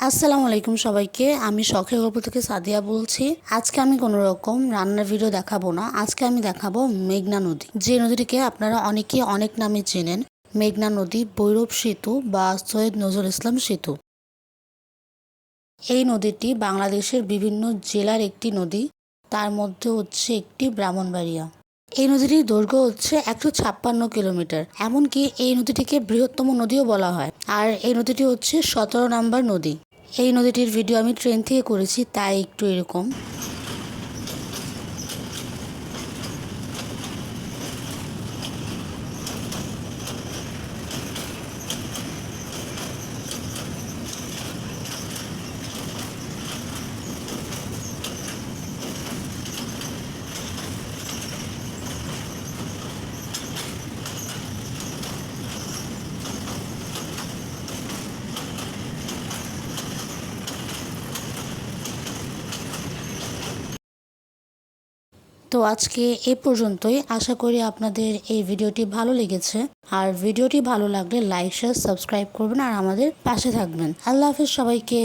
আসসালামু আলাইকুম সবাইকে, আমি শখের গল্প থেকে সাদিয়া বলছি। আজকে আমি কোনো রকম রান্নার ভিডিও দেখাবো না। আজকে আমি দেখাবো মেঘনা নদী। যে নদীটিকে আপনারা অনেকে অনেক নামে চেনেন। মেঘনা নদী, ভৈরব সেতু বা সৈয়দ নজরুল ইসলাম সেতু। এই নদীটি বাংলাদেশের বিভিন্ন জেলার একটি নদী। তার মধ্যে হচ্ছে একটি ব্রাহ্মণবাড়িয়া। এই নদীটির দৈর্ঘ্য হচ্ছে একশো ছাপ্পান্ন কিলোমিটার। এমনকি এই নদীটিকে বৃহত্তম নদীও বলা হয়। আর এই নদীটি হচ্ছে সতেরো নম্বর নদী। এই নদীটির ভিডিও আমি ট্রেন থেকে করেছি তাই একটু এরকম। তো আজকে এ পর্যন্তই। আশা করি আপনাদের এই ভিডিওটি ভালো লেগেছে। আর ভিডিওটি ভালো লাগলে লাইক, শেয়ার, সাবস্ক্রাইব করবেন আর আমাদের পাশে থাকবেন। আল্লাহ হাফিজ সবাইকে।